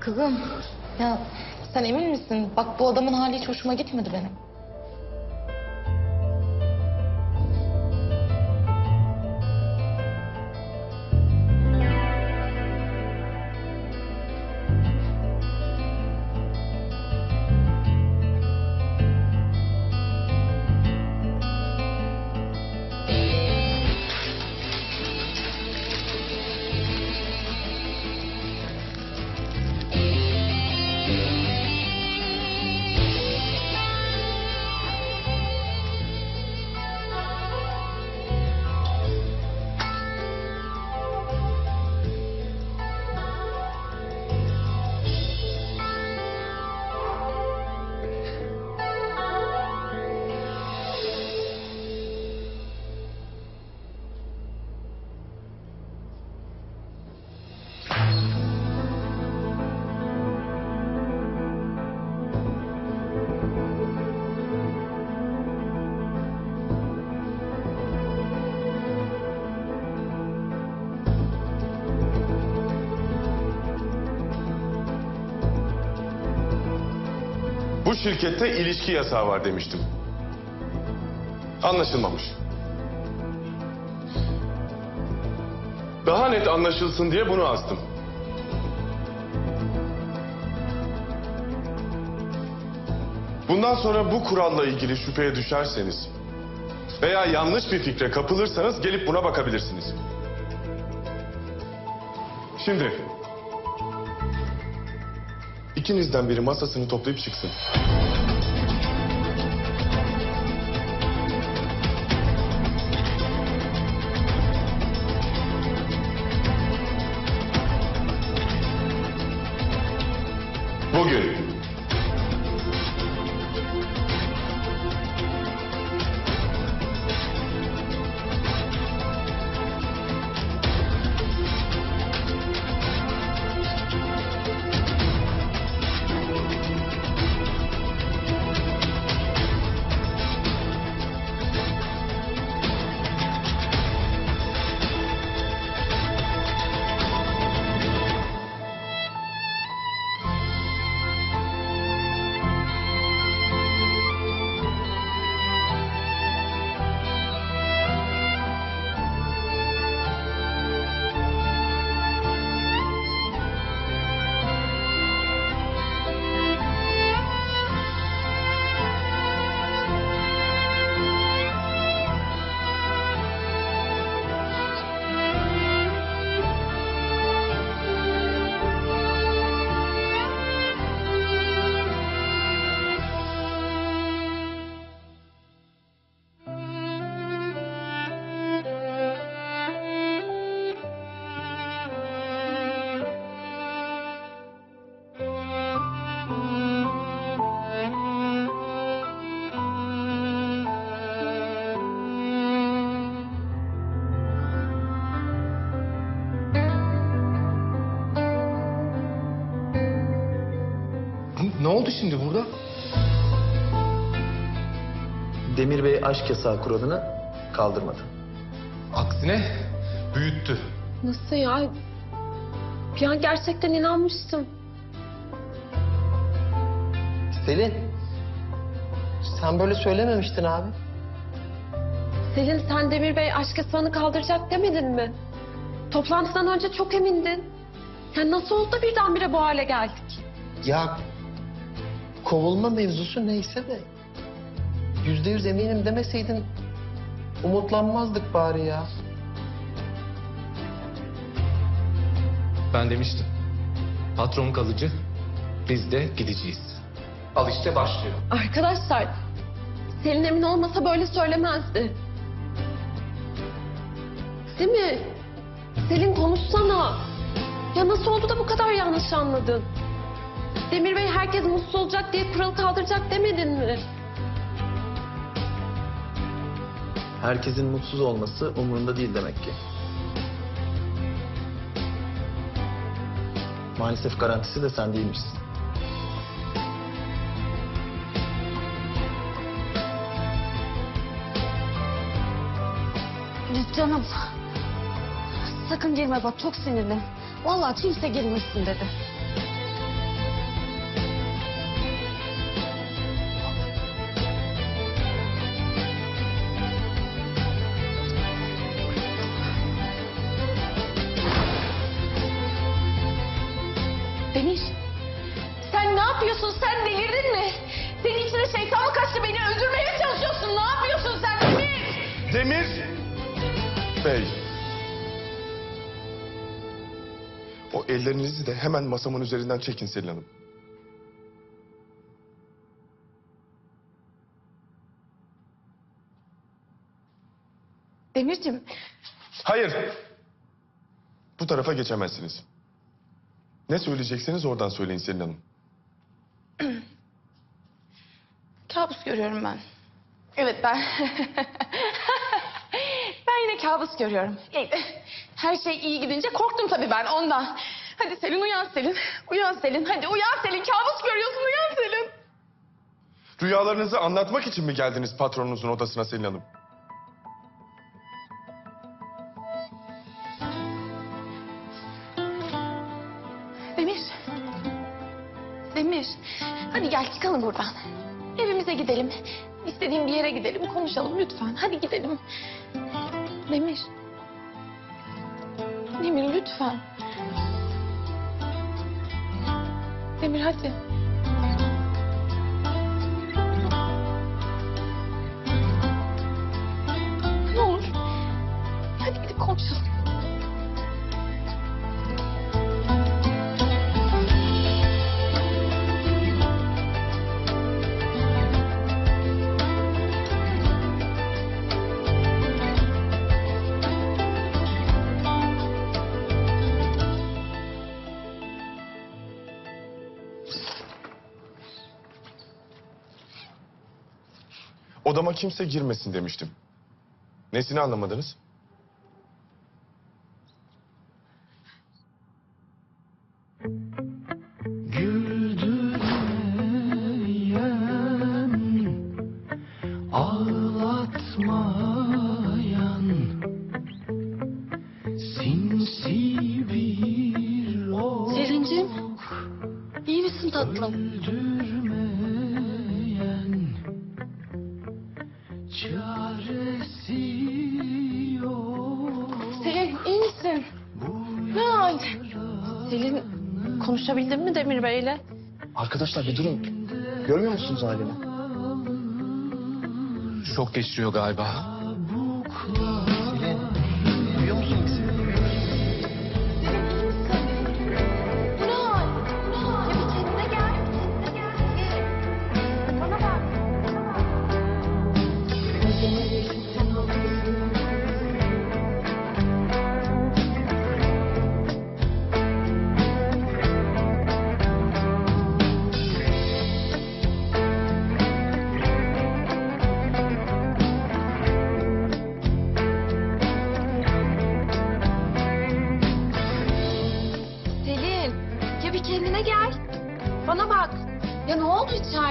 Kızım ya sen emin misin? Bak bu adamın hali hiç hoşuma gitmedi benim. Bu şirkette ilişki yasağı var demiştim. Anlaşılmamış. Daha net anlaşılsın diye bunu astım. Bundan sonra bu kuralla ilgili şüpheye düşerseniz veya yanlış bir fikre kapılırsanız gelip buna bakabilirsiniz. Şimdi ikinizden biri masasını toplayıp çıksın. Oldu şimdi burada? Demir Bey aşk yasağı kuralını kaldırmadı. Aksine büyüttü. Nasıl ya? Ya gerçekten inanmıştım. Selin, sen böyle söylememiştin abi. Selin sen Demir Bey aşk yasağını kaldıracak demedin mi? Toplantıdan önce çok emindin. Ya nasıl oldu da birdenbire bu hale geldik? Ya kovulma mevzusu neyse de yüzde yüz eminim demeseydin umutlanmazdık bari ya. Ben demiştim. Patron kalıcı, biz de gideceğiz. Al işte başlıyor. Arkadaşlar Selin emin olmasa böyle söylemezdi. Değil mi? Selin konuşsana. Ya nasıl oldu da bu kadar yanlış anladın? Demir Bey herkes mutsuz olacak diye kuralı kaldıracak demedin mi? Herkesin mutsuz olması umurunda değil demek ki. Maalesef garantisi de sen değilmişsin. Canım. Sakın girme bak çok sinirli. Vallahi kimse girmesin dedi. yapıyorsun sen delirdin mi? Senin içine şeytan mı kaçtı beni öldürmeye çalışıyorsun? Ne yapıyorsun sen Demir? Demir Bey. O ellerinizi de hemen masamın üzerinden çekin Selin Hanım. Demircim Hayır. Bu tarafa geçemezsiniz. Ne söyleyecekseniz oradan söyleyin Selin Hanım. kabus görüyorum ben. Evet ben. ben yine kabus görüyorum. Her şey iyi gidince korktum tabii ben ondan. Hadi Selin uyan Selin. Uyan Selin. Hadi uyan Selin. Kabus görüyorsun uyan Selin. Rüyalarınızı anlatmak için mi geldiniz patronunuzun odasına Selin Hanım? Demir. Hadi gel çıkalım buradan. Evimize gidelim. İstediğin bir yere gidelim. Konuşalım lütfen. Hadi gidelim. Demir. Demir lütfen. Demir hadi. Odama kimse girmesin demiştim. Nesini anlamadınız? Konuşabildin mi Demir Bey'le? Arkadaşlar bir durun. Görmüyor musunuz halini? Şok geçiriyor galiba.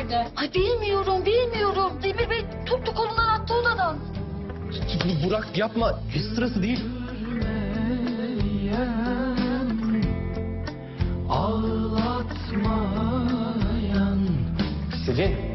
İçeride? Ay bilmiyorum bilmiyorum. Demir Bey tuttu kolundan attı odadan. Burak yapma. Hiç sırası değil. Ağlatmayan Selin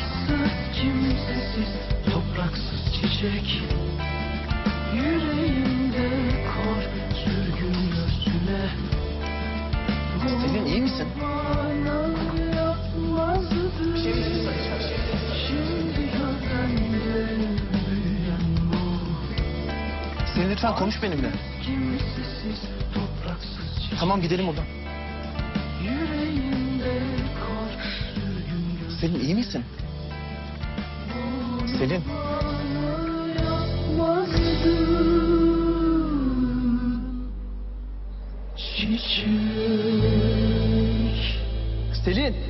Tatsız, kimsesiz, topraksız çiçek Yüreğimde kor, sürgün üstüne Selin iyi misin? Şey Bir şey mi Şimdi öğrendim büyüyen Selin lütfen konuş benimle. Kimsesiz, topraksız çiçek Tamam gidelim oradan. Yüreğimde kor, sürgün Selin iyi misin? Selin. Selin.